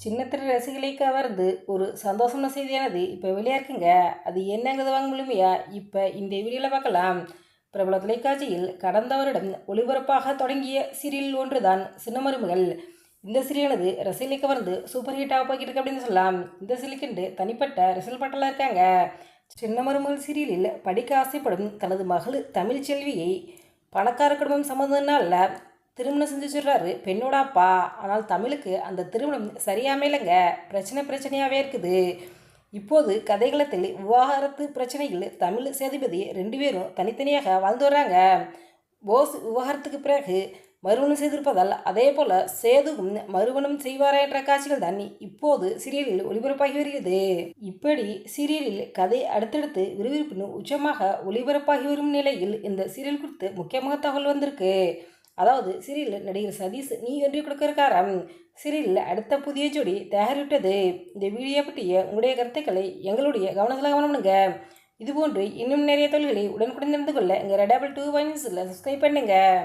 சின்னத்திரை ரசிகளை கவர்ந்து ஒரு சந்தோஷமான செய்தியானது இப்போ வெளியாக்குங்க அது என்னங்கிறது வாங்க முழுமையா இப்போ இந்த வீடியோவில் பார்க்கலாம். பிரபல தொலைக்காட்சியில் கடந்த வருடம் ஒளிபரப்பாக தொடங்கிய சீரியல் ஒன்றுதான் சின்ன மருமகள். இந்த சீரியலானது ரசிகளை கவர்ந்து சூப்பர் ஹிட் ஆக போய்கிட்டு இருக்கு அப்படின்னு சொல்லலாம். இந்த சீரியலுக்கென்று தனிப்பட்ட ரசிகல் பட்டெல்லாம் இருக்காங்க. சின்ன மருமகள் சீரியலில் படிக்க ஆசைப்படும் தனது மகள் தமிழ்ச்செல்வியை பணக்கார குடும்பம் சம்மந்தனால திருமணம் செஞ்சு வச்சிடுறாரு. பெண்ணோட அப்பா ஆனால் தமிழுக்கு அந்த திருமணம் சரியாமையிலங்க பிரச்சனை பிரச்சனையாகவே இருக்குது. இப்போது கதைகளத்தில் விவாகரத்து பிரச்சனையில் தமிழ் சேதுபதி ரெண்டு பேரும் தனித்தனியாக வாழ்ந்து வர்றாங்க. போஸ் விவாகரத்துக்கு பிறகு மறுமணம் செய்திருப்பதால் அதே போல் சேதுவும் மறுமணம் செய்வாரா என்ற காட்சிகள் தான் இப்போது சீரியலில் ஒளிபரப்பாகி வருகிறது. இப்படி சீரியலில் கதை அடுத்தடுத்து விறுவிறுப்பின் உச்சமாக ஒளிபரப்பாகி வரும் நிலையில் இந்த சீரியல் குறித்து முக்கியமாக தகவல் வந்திருக்கு. அதாவது சீரியலில் நடிகர் சதீஷ் நீ என்று கொடுக்கிருக்காராம் சீரியலில் அடுத்த புதிய ஜோடி தயாரிவிட்டது இந்த வீடியோ பற்றிய உங்களுடைய கருத்துக்களை எங்களுடைய கவனத்தில் கவனம்னுங்க இதுபோன்று இன்னும் நிறைய தொழில்களை உடனுக்குடன் தெரிந்து கொள்ள எங்கள் ரெடாபிள் டூ பாயிண்ட்ஸில் சப்ஸ்கிரைப் பண்ணுங்கள்